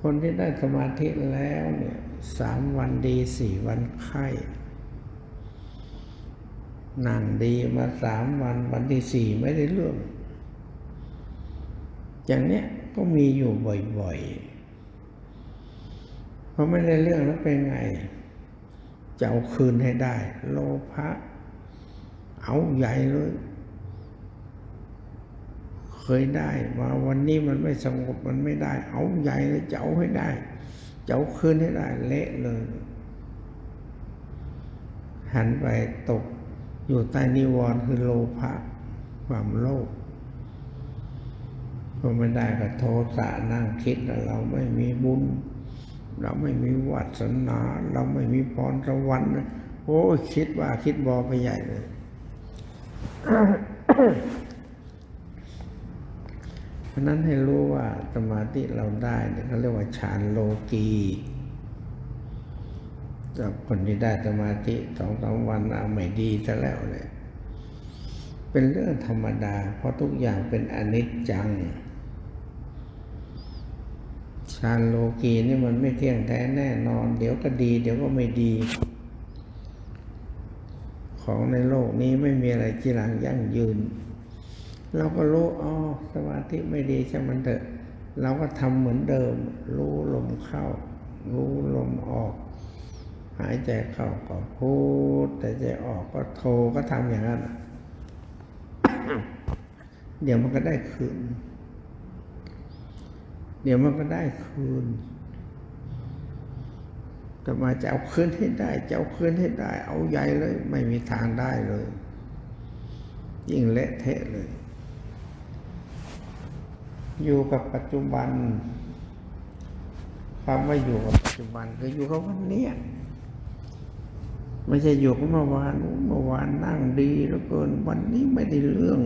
คนที่ได้สมาธิแล้วเนี่ยสามวันดีสี่วันไข้นั่งดีมาสามวันวันที่สี่ไม่ได้เรื่อง อย่างเนี้ยก็มีอยู่บ่อยๆเพราะไม่ได้เรื่องแล้วเป็นไง จะเอาคืนให้ได้ โลภะเอาใหญ่เลย เคยได้มาวันนี้มันไม่สงบมันไม่ได้ เอาใหญ่เลยจะเอาให้ได้ เจะเอาคืนให้ได้ เละเลย หันไปตกอยู่ใต้นิวรณ์คือโลภะความโลภพอไม่ได้ก็โทสะนั่งคิดว่าเราไม่มีบุญ เราไม่มีวัสนา เราไม่มีพรสวรรค์โอ้คิดว่าคิดบอไปใหญ่เลยะนั้นให้รู้ว่าสมาธิเราได้เนี่ยเขาเรียกว่าฌานโลกีสำหรับคนที่ได้สมาธิสองสามวันเอาไม่ดีซะแล้วเนี่ยเป็นเรื่องธรรมดา เพราะทุกอย่างเป็นอนิจจังฌานโลกีนี่มันไม่เที่ยงแท้แน่นอน เดี๋ยวก็ดี เดี๋ยวก็ไม่ดี ของในโลกนี้ไม่มีอะไรจีรังยั่งยืน เราก็รู้อ๋อสมาธิไม่ดีช่างมันเถอะ เราก็ทำเหมือนเดิม รู้ลมเข้า รู้ลมออก หายใจเข้าก็พูดแต่ใจออกก็โทรก็ทำอย่างนั้น เดี๋ยวมันก็ได้คืน เดี๋ยวมันก็ได้คืนแต่มาจะเอาคืนให้ได้จะเอาคืนให้ได้ เอาใหญ่เลย ไม่มีทางได้เลย ยิ่งเละเทะเลย อยู่กับปัจจุบันคำว่าอยู่กับปัจจุบันคืออยู่กับวันนี้ไม่ใช่อยู่กับเมื่อวานเมื่อวานนั่งดีแล้วเกินวันนี้ไม่ได้เรื่อง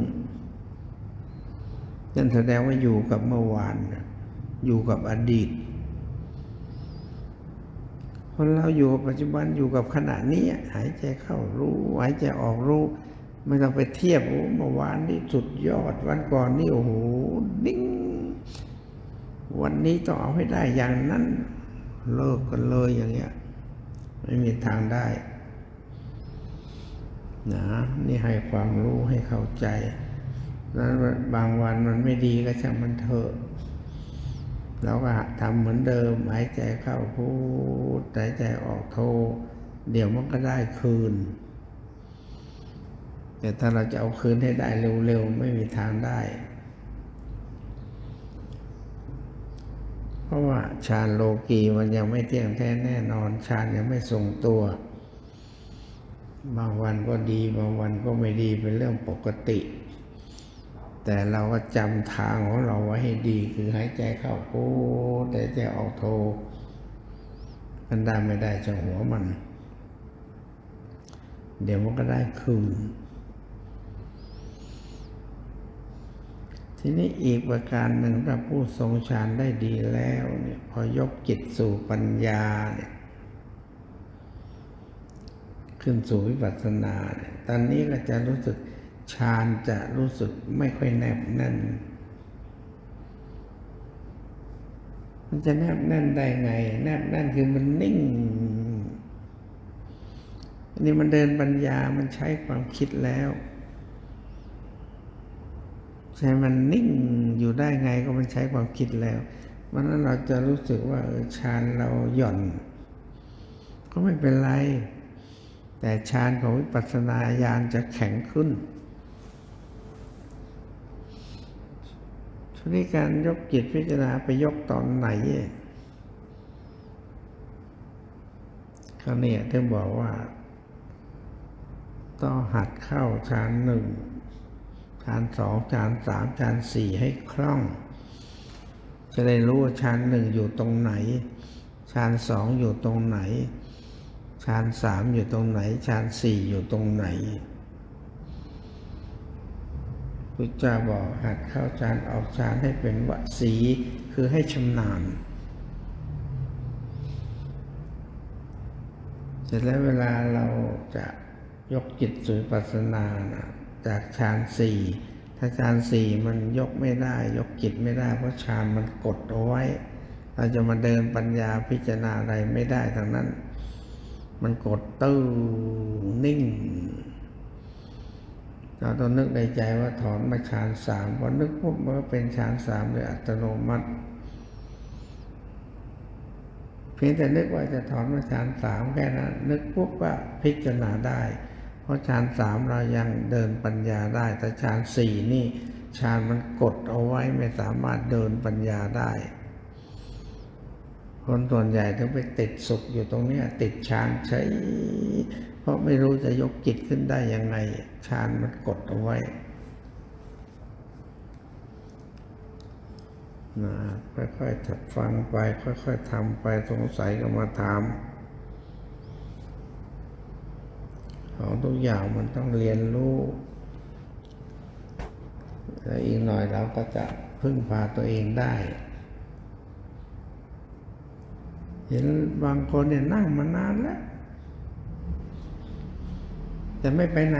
นั่นแสดงว่าอยู่กับเมื่อวาน อยู่กับอดีตคนเราอยู่กับปัจจุบันอยู่กับขณะนี้หายใจเข้ารู้หายใจออกรู้ ไม่ต้องไปเทียบโอ้เมื่อวานนี่สุดยอดวันก่อนนี่โอ้โหนิ่ง วันนี้ต้องเอาให้ได้อย่างนั้นเลิกกันเลยอย่างเงี้ย ไม่มีทางได้นะนี่ให้ความรู้ให้เข้าใจแล้วบางวันมันไม่ดีก็ช่างมันเถอะเราก็ทำเหมือนเดิมหายใจเข้าพูดหายใจออกโท เดี๋ยวมันก็ได้คืน แต่ถ้าเราจะเอาคืนให้ได้เร็วๆ ไม่มีทางได้ เพ ราะว่าฌานโลกีมันยังไม่เที่ยงแท้แน่นอนฌานยังไม่ทรงตัว บางวันก็ดีบางวันก็ไม่ดีเป็นเรื่องปกติ แต่เราก็จำทางของเราไว้ให้ดีคือหายใจเข้าพูดหายใจออกโทมันได้ไม่ได้จะหัวมัน เดี๋ยวมันก็ได้คืน ทีนี้อีกประการหนึ่งถ้าผู้ทรงฌานได้ดีแล้วเนี่ยพอยกจิตสู่ปัญญาเนี่ยขึ้นสู่วิปัสสนาเนี่ยตอนนี้ก็จะรู้สึกฌานจะรู้สึกไม่ค่อยแนบแน่น มันจะแนบแน่นได้ไง แนบแน่นคือมันนิ่งอันนี้มันเดินปัญญามันใช้ความคิดแล้ว ใช่มันนิ่งอยู่ได้ไงก็มันใช้ความคิดแล้ววันนั้นเราจะรู้สึกว่าฌานเราหย่อน ก็ไม่เป็นไร แต่ฌานของวิปัสสนาญาณจะแข็งขึ้นทีนี้การยกจิตพิจารณาไปยกตอนไหนก็เนี่ยถึงบอกว่า ต้องหัดเข้าฌานหนึ่ง ฌานสองฌานสามฌานสี่ให้คล่อง จะได้รู้ว่าฌานหนึ่งอยู่ตรงไหนฌานสองอยู่ตรงไหนฌานสามอยู่ตรงไหนฌานสี่อยู่ตรงไหนพุทธเจ้าบอกหัดเข้าฌานออกฌานให้เป็นวสีคือให้ชำนาญเสร็จแล้วเวลาเราจะยกจิตสู่ปัสสนานะ จากฌานสี่ถ้าฌานสี่มันยกไม่ได้ ยกจิตไม่ได้ เพราะฌานมันกดเอาไว้ เราจะมาเดินปัญญาพิจารณาอะไรไม่ได้ทั้งนั้น มันกดตื้อนิ่ง เราต้องนึกในใจว่าถอนมาฌานสามพอนึกปุ๊บมันก็เป็นฌานสามโดยอัตโนมัติเพียงแต่นึกว่าจะถอนมาฌานสามแค่นั้นนึกปุ๊บว่าพิจารณาได้ เพราะฌานสามเรายังเดินปัญญาได้ แต่ฌานสี่นี่ฌานมันกดเอาไว้ไม่สามารถเดินปัญญาได้ คนส่วนใหญ่ถึงไปติดสุขอยู่ตรงเนี้ยติดฌานใช้ เพราะไม่รู้จะยกจิตขึ้นได้ยังไงฌานมันกดเอาไว้นะค่อยๆถัดฟังไป ค่อยๆทำไปสงสัยก็มาถาม ของทุกอย่างมันต้องเรียนรู้แล้วอีกหน่อยเราก็จะพึ่งพาตัวเองได้ เห็นบางคนเนี่ยนั่งมานานแล้วแต่ไม่ไปไหน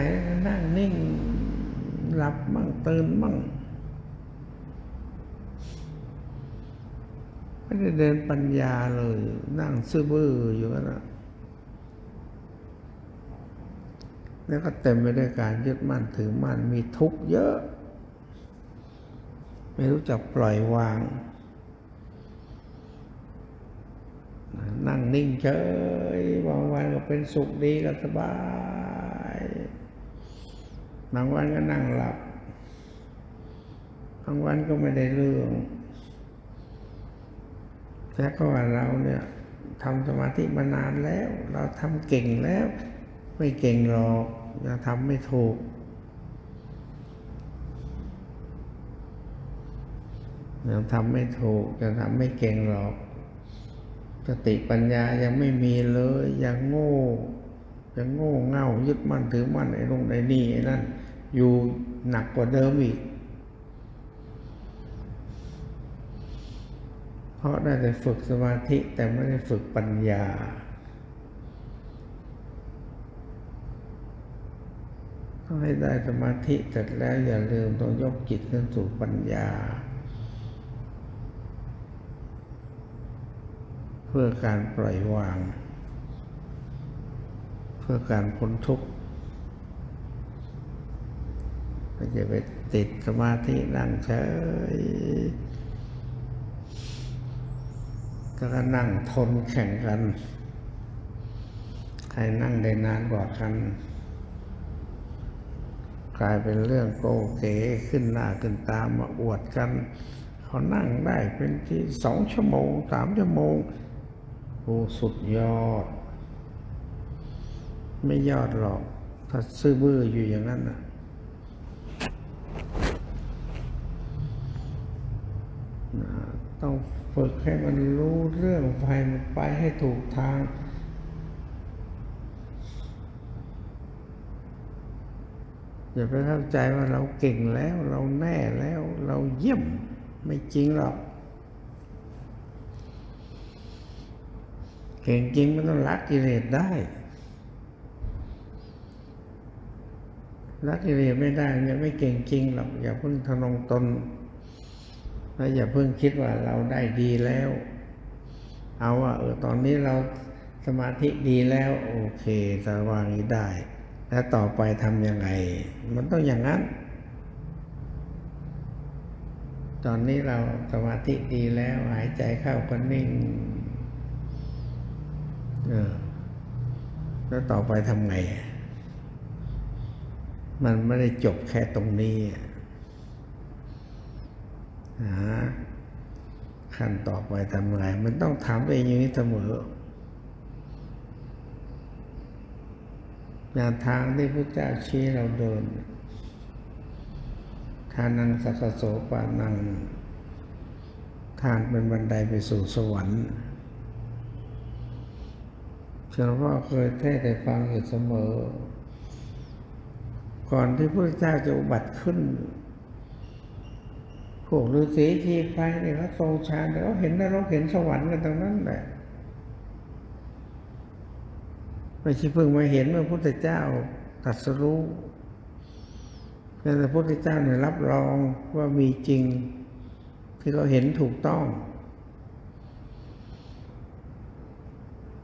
นั่งนิ่งหลับมั่งตื่นมั่งไม่ได้เดินปัญญาเลย นั่งซื่อบื้ออยู่กันนะ แล้วก็เต็มไปด้วยการยึดมั่นถือมั่นมีทุกข์เยอะ ไม่รู้จักปล่อยวาง นั่งนิ่งเฉยบางวันก็เป็นสุขดีก็สบายบางวันก็นั่งหลับบางวันก็ไม่ได้เรื่องแต่ก็ว่าเราเนี่ยทำสมาธิมานานแล้ว เราทำเก่งแล้ว ไม่เก่งหรอกจะทำไม่ถูกยังทำไม่ถูกจะทำไม่เก่งหรอกสติปัญญายังไม่มีเลยยังโง่ยังโง่เง่ายึดมั่นถือมั่นไอ้ลงไอ้นี่ไอ้นั่นอยู่หนักกว่าเดิมอีก เพราะได้แต่ฝึกสมาธิแต่ไม่ได้ฝึกปัญญา ต้อง ให้ได้สมาธิเสร็จแล้วอย่าลืมต้องยกจิตขึ้นสู่ปัญญา เพื่อการปล่อยวาง เพื่อการพ้นทุกข์ไม่จะไปติดสมาธินั่งเฉยก็นั่งทนแข่งกัน ใครนั่งได้นานกว่ากัน กลายเป็นเรื่องโกเก๋ขึ้นหน้าขึ้นตามาอวดกัน เขานั่งได้เป็นที่สองชั่วโมงสามชั่วโมงโอ้สุดยอด ไม่ยอดหรอก ถ้าซื่อบื้ออยู่อย่างนั้นนะต้องฝึกให้มันรู้เรื่องไฟมันไปให้ถูกทาง อย่าไปเข้าใจว่าเราเก่งแล้ว เราแน่แล้ว เราเยี่ยมไม่จริงหรอก เก่งจริงมันต้องรักกิเลสได้รักกิเลสไม่ได้ยังไม่เก่งจริงหรอกอย่าเพิ่งทนงตนแล้วอย่าเพิ่งคิดว่าเราได้ดีแล้ว เอาว่าเออตอนนี้เราสมาธิดีแล้ว โอเคสว่างนี้ได้ แล้วต่อไปทำยังไง มันต้องอย่างนั้น ตอนนี้เราสมาธิดีแล้วหายใจเข้าก็นิ่งเออแล้วต่อไปทำไง มันไม่ได้จบแค่ตรงนี้หาขั้นต่อไปทำไง มันต้องถามตัวเองอย่างนี้เสมอ แนวทางที่พระเจ้าชี้เราเดิน ทานังสักโสปานัง ทางเป็นบันไดไปสู่สวรรค์เชื่อว่าเคยเทศให้ฟังอยู่เสมอ ก่อนที่พระเจ้าจะอุบัติขึ้น พวกฤาษีทีไปเนี่ยเขาทรงฌานเขาเห็นนรกเห็นสวรรค์กันตรงนั้นแหละ ไม่ใช่เพิ่งมาเห็นเมื่อพระพุทธเจ้าตรัสรู้แต่พระพุทธเจ้าเนี่ยรับรองว่ามีจริงที่เราเห็นถูกต้อง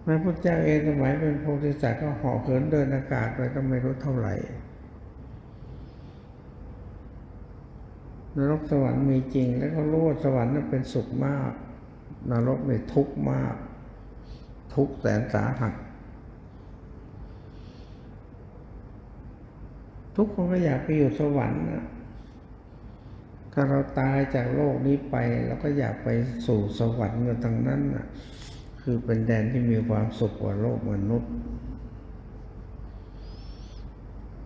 พระพุทธเจ้าเองสมัยเป็นโพธิสัตว์ก็เหาะเหินเดินอากาศไปก็ไม่รู้เท่าไหร่นรกสวรรค์มีจริง แล้วก็รู้ว่าสวรรค์นั้นเป็นสุขมาก นรกในทุกข์มาก ทุกข์แสนสาหัส ทุกคนก็อยากไปอยู่สวรรค์นะถ้าเราตายจากโลกนี้ไปเราก็อยากไปสู่สวรรค์กันทั้งนั้นนะคือเป็นแดนที่มีความสุขกว่าโลกมนุษย์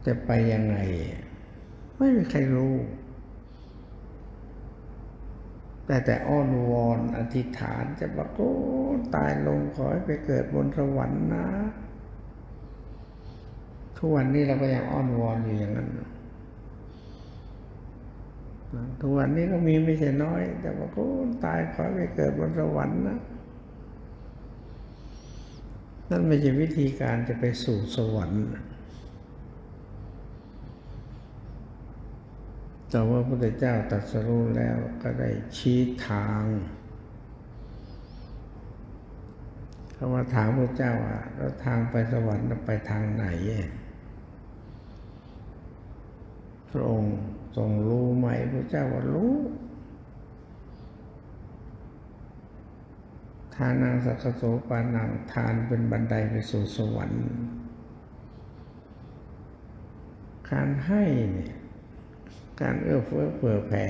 จะไปยังไง ไม่มีใครรู้ แต่แต่อ้อนวอนอธิษฐานจะบอกโอ้ตายลงขอให้ไปเกิดบนสวรรค์นะ ทุกวันนี้เราก็ยังอ้อนวอนอยู่อย่างนั้นทุกวันนี้ก็มีไม่ใช่น้อย แต่ว่าโอ้ตายขอไปเกิดบนสวรรค์นะนั่นไม่ใช่วิธีการจะไปสู่สวรรค์แต่ว่าพระพุทธเจ้าตรัสรู้แล้วก็ได้ชี้ทางเขามาถามพระเจ้าว่าแล้วทางไปสวรรค์ไปทางไหน พระองค์ทรงรู้ไหมพระเจ้าว่ารู้ ทานังสักโสปานังทานเป็นบันไดไปสู่สวรรค์ การให้เนี่ยการเอื้อเฟื้อเผื่อแผ่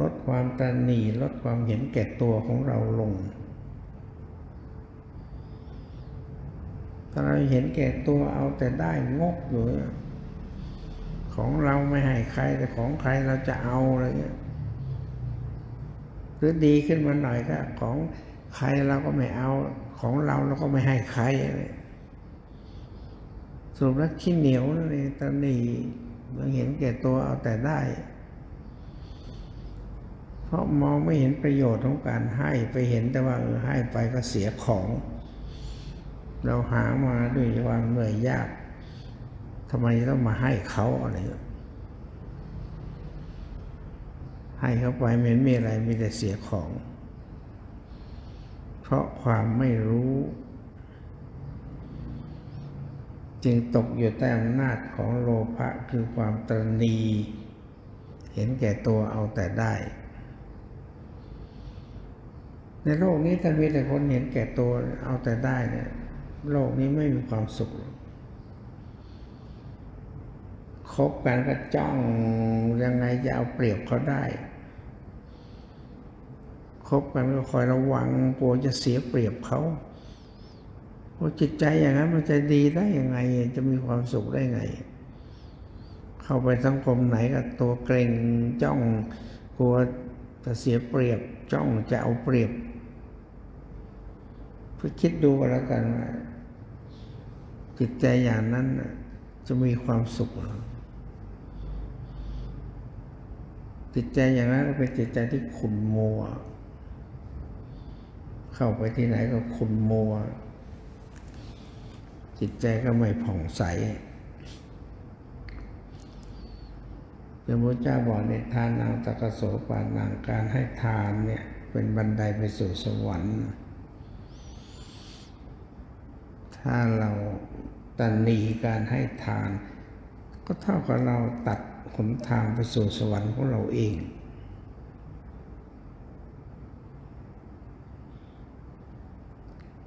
ลดความตระหนีลดความเห็นแก่ตัวของเราลง ถ้าเราเห็นแก่ตัวเอาแต่ได้งกอยู่ ของเราไม่ให้ใครแต่ของใครเราจะเอาอะไรเงี้ยหรือดีขึ้นมาหน่อยก็ของใครเราก็ไม่เอา ของเราเราก็ไม่ให้ใครอะไรสรุปแล้วขี้เหนียวนั่นเองตอนนี้มันเห็นแก่ตัวเอาแต่ได้ เพราะมองไม่เห็นประโยชน์ของการให้ไปเห็นแต่ว่าเออให้ไปก็เสียของ เราหามาด้วยความเหนื่อยยาก ทำไมต้องมาให้เขาอะไรเงี้ยให้เขาไปไม่มีอะไรมีแต่เสียของ เพราะความไม่รู้ จึงตกอยู่ใต้อำนาจของโลภะคือความตรณี เห็นแก่ตัวเอาแต่ได้ ในโลกนี้ถ้ามีแต่คนเห็นแก่ตัวเอาแต่ได้เนี่ยโลกนี้ไม่มีความสุข คบกันก็จ้องยังไงจะเอาเปรียบเขาได้คบกันก็คอยระวังกลัวจะเสียเปรียบเขาโอ้จิตใจอย่างนั้นมันจะดีได้ยังไง จะมีความสุขได้ไง เข้าไปสังคมไหนก็ตัวเกรงจ้องกลัวจะเสียเปรียบ จ้องจะเอาเปรียบเพื่อคิดดูกันแล้วกันว่าจิตใจอย่างนั้นจะมีความสุขหรือ จิตใจอย่างนั้นก็เป็นจิตใจที่ขุ่นมัว เข้าไปที่ไหนก็ขุ่นมัว จิตใจก็ไม่ผ่องใสพระพุทธเจ้าบอกในทานนางตะกโสปานางการให้ทานเนี่ยเป็นบันไดไปสู่สวรรค์ ถ้าเราตันหนีการให้ทาน ก็เท่ากับเราตัด หนทางไปสู่สวรรค์ของเราเอง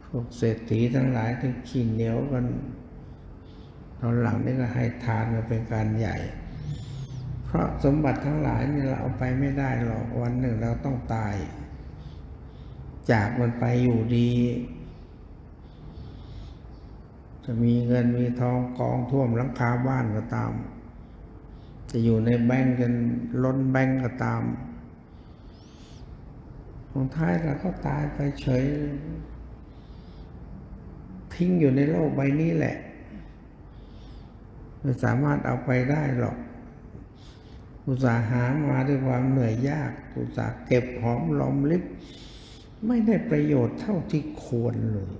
พวกเศรษฐีทั้งหลายที่ขี้เหนียวกันตอนหลังนี่ก็ให้ทานมาเป็นการใหญ่ เพราะสมบัติทั้งหลายนี่เราเอาไปไม่ได้หรอกวันหนึ่งเราต้องตาย จากมันไปอยู่ดีจะมีเงินมีทองกองท่วมหลังคาบ้านก็ตาม จะอยู่ในแบงก์จนล้นแบงก์ก็ตามของท้ายเราก็ตายไปเฉย ทิ้งอยู่ในโลกใบนี้แหละ ไม่สามารถเอาไปได้หรอก อุตสาหามาด้วยความเหนื่อยยาก อุตสาหเก็บหอมรอมริบไม่ได้ประโยชน์เท่าที่ควรเลย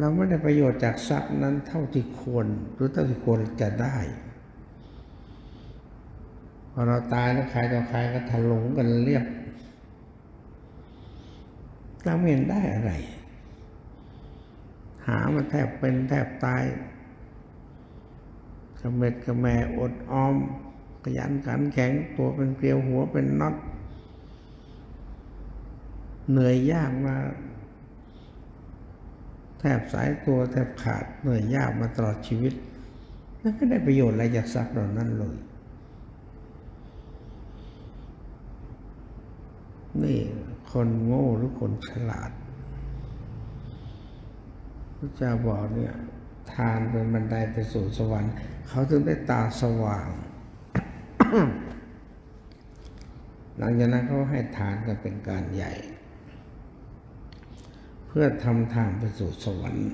เราไม่ได้ประโยชน์จากทรัพย์นั้นเท่าที่ควรหรือเท่าที่ควรจะได้พอเราตายแล้วใครต่อใครก็ถลุงกันเรียบเราไม่เห็นได้อะไร หามาแทบเป็นแทบตายกระเม็ดกระแม่อดออมขยันขันแข็งตัวเป็นเกลียวหัวเป็นน็อตเหนื่อยยากมา แทบสายตัวแทบขาดเหนื่อยยากมาตลอดชีวิตแล้วไม่ได้ประโยชน์อะไรจากทรัพย์เหล่านั้นเลย นี่คนโง่หรือคนฉลาดพระเจ้าบอกเนี่ยทานเป็นบันไดไปสู่สวรรค์เขาถึงได้ตาสว่าง หลังจากนั้นเขาให้ทานกันเป็นการใหญ่ เพื่อทำทางไปสู่สวรรค์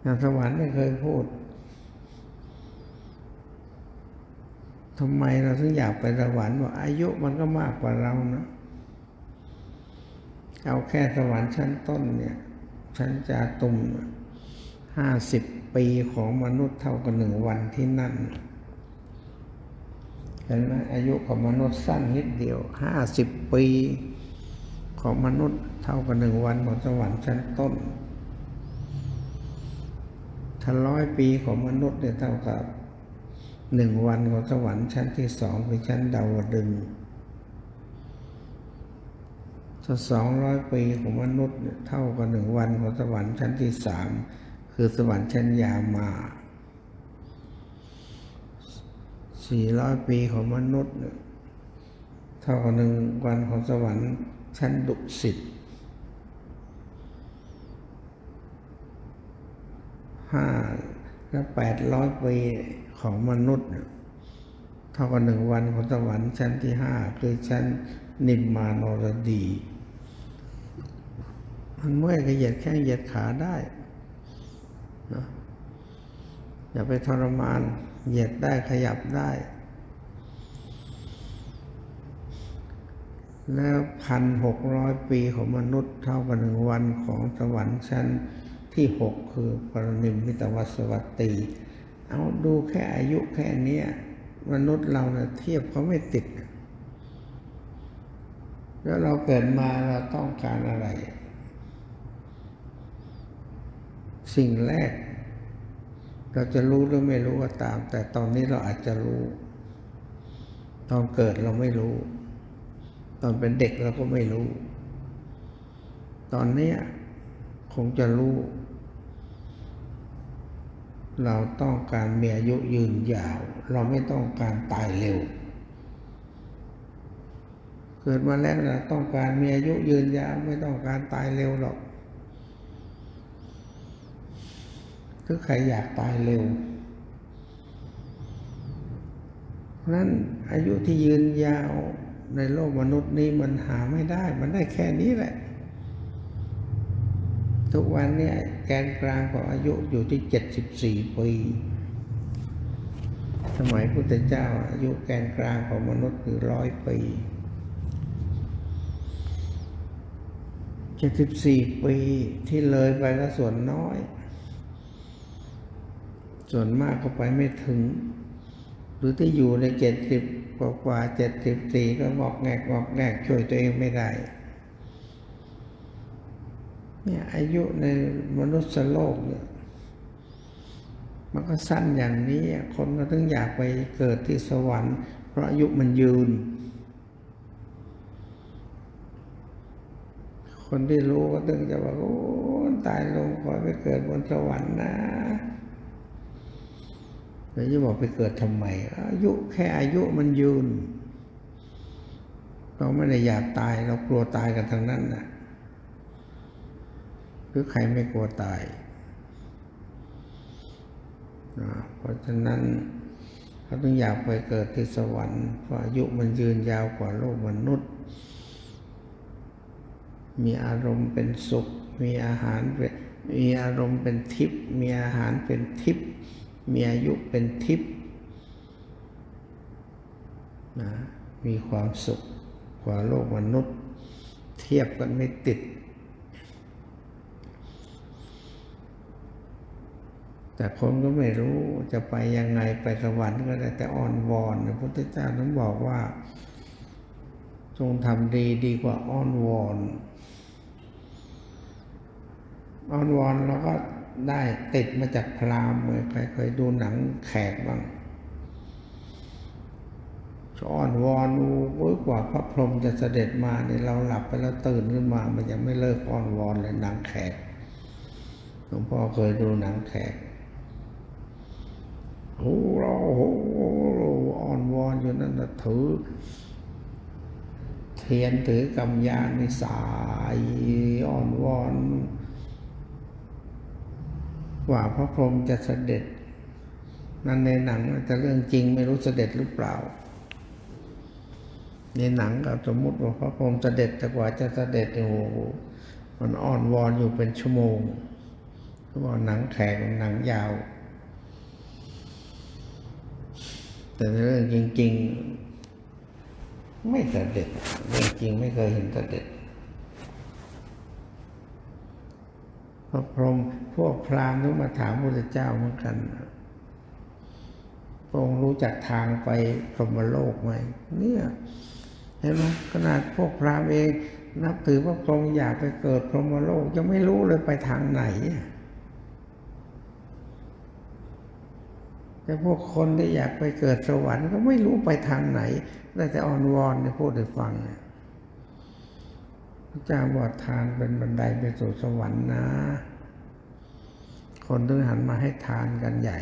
อย่างสวรรค์ไม่เคยพูดทำไมเราถึงอยากไปสวรรค์ว่าอายุมันก็มากกว่าเรานะเอาแค่สวรรค์ชั้นต้นเนี่ย ชั้นจาตุมห้าสิบปีของมนุษย์เท่ากับหนึ่งวันที่นั่น เห็นไหมอายุของมนุษย์สั้นนิดเดียวห้าสิบปี ของมนุษย์เท่ากับหนึ่งวันของสวรรค์ชั้นต้น ถ้าร้อยปีของมนุษย์เนี่ยเท่ากับหนึ่งวันของสวรรค์ชั้นที่สองคือชั้นดาวดึงถ้าสองร้อยปีของมนุษย์เนี่ยเท่ากับหนึ่งวันของสวรรค์ชั้นที่สามคือสวรรค์ชั้นยามาสี่ร้อยปีของมนุษย์เนี่ยเท่ากับหนึ่งวันของสวรรค์ ชั้นดุสิตห้าและแปดร้อยปีของมนุษย์เนี่ยเท่ากับหนึ่งวันของสวรรค์ชั้นที่ห้าคือชั้นนิมมานรดี มันเมื่อยก็เหยียดแข้งเหยียดขาได้นะอย่าไปทรมาน เหยียดได้ขยับได้ แล้วพันหกร้อยปีของมนุษย์เท่ากับหนึ่งวันของสวรรค์ชั้นที่หกคือปรนิมมิตวสวัตตี เอาดูแค่อายุแค่นี้มนุษย์เราเนี่ยเทียบเขาไม่ติด แล้วเราเกิดมาเราต้องการอะไร สิ่งแรก เราจะรู้หรือไม่รู้ก็ตาม แต่ตอนนี้เราอาจจะรู้ ตอนเกิดเราไม่รู้ ตอนเป็นเด็กเราก็ไม่รู้ ตอนเนี้ยคงจะรู้ เราต้องการมีอายุยืนยาว เราไม่ต้องการตายเร็ว เกิดมาแล้วเราต้องการมีอายุยืนยาว ไม่ต้องการตายเร็วหรอกคือใครอยากตายเร็วนั้นอายุที่ยืนยาว ในโลกมนุษย์นี้มันหาไม่ได้ มันได้แค่นี้แหละ ทุกวันเนี่ยแกนกลางของอายุอยู่ที่เจ็ดสิบสี่ปี สมัยพุทธเจ้าอายุแกนกลางของมนุษย์คือร้อยปีเจ็ดสิบสี่ปีที่เลยไปก็ส่วนน้อย ส่วนมากก็ไปไม่ถึง หรือที่อยู่ในเจ็ดสิบ กว่ากว่าเจ็ดสิบสี่ก็งอกแงกงอกแงกช่วยตัวเองไม่ได้เนี่ยอายุในมนุษย์โลกเนี่ยมันก็สั้นอย่างนี้ คนก็ถึงอยากไปเกิดที่สวรรค์ เพราะอายุมันยืน คนที่รู้ก็ตึงจะบอกโอ้ตายลงขอไปเกิดบนสวรรค์นะ แล้วจะบอกไปเกิดทำไม อายุแค่อายุมันยืน เราไม่ได้อยากตายเรากลัวตายกันทั้งนั้นนะหรือใครไม่กลัวตาย เพราะฉะนั้นเขาต้องอยากไปเกิดที่สวรรค์เพราะอายุมันยืนยาวกว่าโลกมนุษย์ มีอารมณ์เป็นสุข มีอาหารเป็นมีอารมณ์เป็นทิพย์มีอาหารเป็นทิพย์ มีอายุเป็นทิพย์นะมีความสุขกว่าโลกมนุษย์ เทียบกันไม่ติด แต่คนก็ไม่รู้จะไปยังไงไปสวรรค์ก็ได้แต่อ้อนวอนพระพุทธเจ้าต้องบอกว่าจจงทำดีดีกว่าอ้อนวอนอ้อนวอนแล้วก็ ได้ติดมาจากพราหมณ์เลยใครเคยดูหนังแขกบ้างอ้อนวอนอ้ยกว่าพระพรหมจะเสด็จมาเนี่ยเราหลับไปแล้วตื่นขึ้นมา มันยังไม่เลิกอ้อนวอนเลยหนังแขกหลวงพ่อเคยดูหนังแขกโอ้เราโอ้อ้อนวอนอยู่นั่นนะถือ เทียนถือกำยานในสายอ้อนวอน กว่าพระพรหมจะเสด็จ นั่นในหนังแต่เรื่องจริงไม่รู้เสด็จหรือเปล่า ในหนังก็สมมติว่าพระพรหมเสด็จแต่กว่าจะเสด็จโอ้โหมันอ้อนวอนอยู่เป็นชั่วโมงเพราะว่าหนังแขกมันหนังยาว แต่ในเรื่องจริง ๆ ไม่เสด็จเรื่องจริงไม่เคยเห็นเสด็จ พระพรหมพวกพราหมณ์ต้องมาถามพระพุทธเจ้าเหมือนกันพระองค์รู้จักทางไปพรหมโลกไหมเนี่ยเห็นไหมขนาดพวกพราหมณ์เองนับถือพระพรหมอยากไปเกิดพรหมโลกยังไม่รู้เลยไปทางไหนแต่พวกคนที่อยากไปเกิดสวรรค์ก็ไม่รู้ไปทางไหน ได้แต่อ่อนวอนเนี่ยพูดให้ฟังเนี่ย พระเจ้าบอกทานเป็นบันไดไปสู่สวรรค์นะ คนถึงหันมาให้ทานกันใหญ่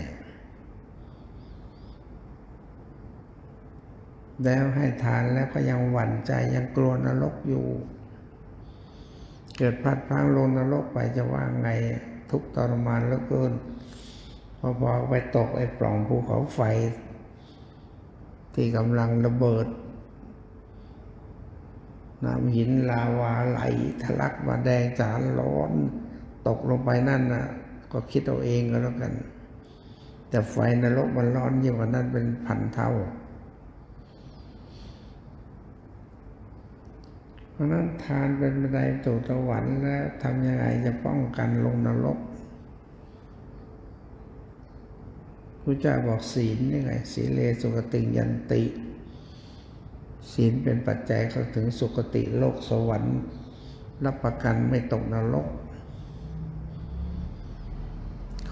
แล้วให้ทานแล้วก็ยังหวั่นใจยังกลัวนรกอยู่ เกิดพลัดพรางลงนรกไปจะว่าไงทุกทรมานเหลือเกินพอพอไปตกไอ้ปล่องภูเขาไฟ ที่กำลังระเบิด น้ำหินลาวาไหลทะลักมาแดงจานร้อน ตกลงไปนั่นนะก็คิดเอาเองก็แล้วกัน แต่ไฟนรกมันร้อนยิ่งกว่านั้นเป็นพันเท่า เพราะนั้นทานเป็นบันไดสู่สวรรค์แล้วทำยังไงจะป้องกันลงนรกพระเจ้าบอกศีลนี่ไง ศีเลสุกติยันติ ศีลเป็นปัจจัยเข้าถึงสุคติโลกสวรรค์ รับประกันไม่ตกนรก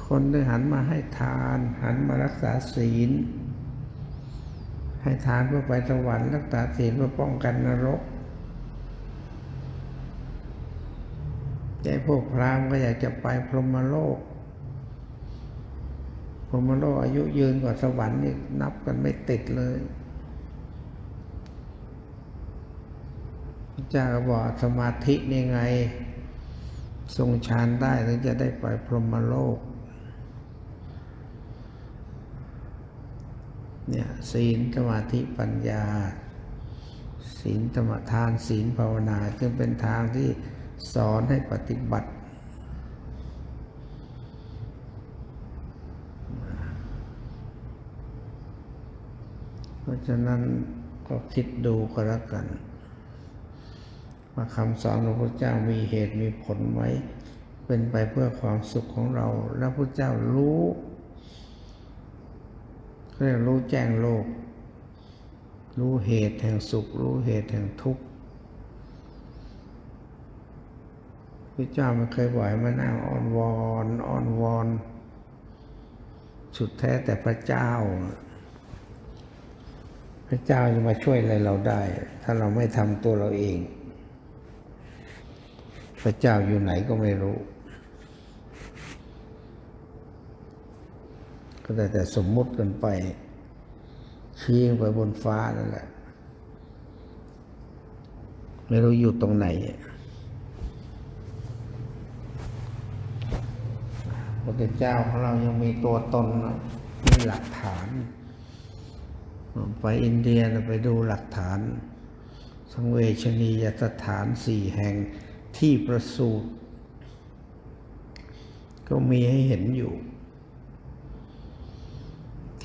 คนได้หันมาให้ทาน หันมารักษาศีล ให้ทานเพื่อไปสวรรค์รักษาศีลเพื่อป้องกันนรกใจพวกพราหมณ์ก็อยากจะไปพรหมโลก พรหมโลกอายุยืนกว่าสวรรค์นี่นับกันไม่ติดเลย พระเจ้าก็บอกสมาธินี่ไง ทรงฌานได้ถึงจะได้ไปพรหมโลก เนี่ยศีลสมาธิปัญญา ศีลธรรมทานศีลภาวนาจึงเป็นทางที่สอนให้ปฏิบัติเพราะฉะนั้นก็คิดดูก็แล้วกัน ว่าคำสอนของพระเจ้ามีเหตุมีผลไหมเป็นไปเพื่อความสุขของเรา แล้วพระเจ้ารู้เรียกรู้แจ้งโลก รู้เหตุแห่งสุข รู้เหตุแห่งทุกข์พระเจ้าไม่เคยบ่อยมานั่งอ้อนวอนอ้อนวอน สุดแท้แต่พระเจ้า พระเจ้าจะมาช่วยอะไรเราได้ ถ้าเราไม่ทำตัวเราเอง ระเจ้าอยู่ไหนก็ไม่รู้ ก็แต่สมมุติกันไปชี้ไปบนฟ้านั่นแหละ ไม่รู้อยู่ตรงไหนพระเจ้าของเรายังมีตัวตนนะมีหลักฐาน ไปอินเดียไปดูหลักฐานสังเวชนียสถานสี่แห่ง ที่ประสูติก็มีให้เห็นอยู่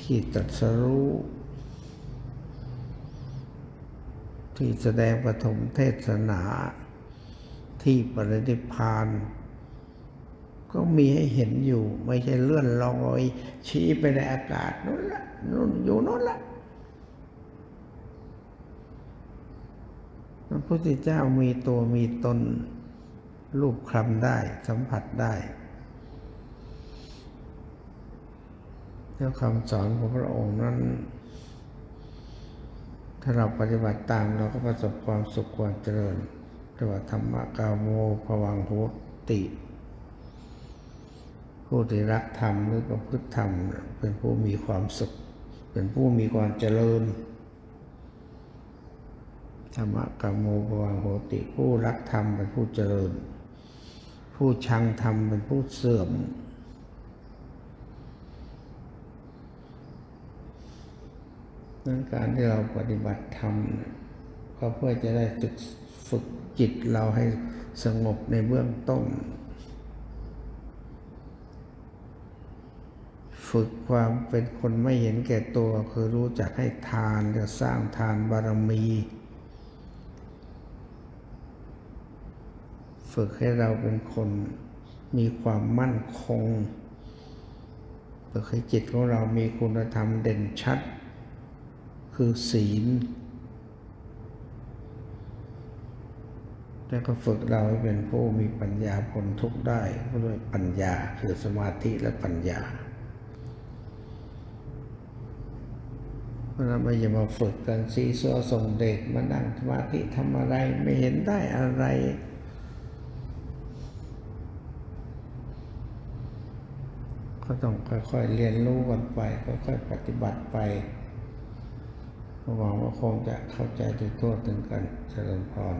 ที่ตรัสรู้ ที่แสดงปฐมเทศนา ที่ปรินิพานก็มีให้เห็นอยู่ ไม่ใช่เลื่อนลอยชี้ไปในอากาศนู้นละนู้นอยู่นู้นละพระพุทธเจ้ามีตัวมีตน รูปคลำได้สัมผัสได้แล้วคำสอนของพระองค์นั้น ถ้าเราปฏิบัติตามเราก็ประสบความสุขความเจริญเรียกว่าธรรมกาโมภวังโหติ ผู้ที่รักธรรมหรือประพฤติธรรม เป็นผู้มีความสุข เป็นผู้มีความเจริญธรรมกาโมภวังโหติ ผู้รักธรรมเป็นผู้เจริญ ผู้ชังธรรมเป็นผู้เสื่อม นั้นการที่เราปฏิบัติธรรมเนี่ยก็เพื่อจะได้ฝึกฝึกจิตเราให้สงบในเบื้องต้น ฝึกความเป็นคนไม่เห็นแก่ตัวคือรู้จักให้ทานจะสร้างทานบารมี ฝึกให้เราเป็นคนมีความมั่นคง ฝึกให้จิตของเรามีคุณธรรมเด่นชัด คือศีล แล้วก็ฝึกเราให้เป็นผู้มีปัญญาพ้นทุกข์ได้ด้วยปัญญาคือสมาธิและปัญญาเพราะนั้นไม่อย่ามาฝึกกันซีซัวส่งเดชมานั่งสมาธิทำอะไรไม่เห็นได้อะไร ก็ต้องค่อยๆเรียนรู้กันไป ค่อยๆปฏิบัติไปหวังว่าคงจะเข้าใจตัวถึงกันเจริญพร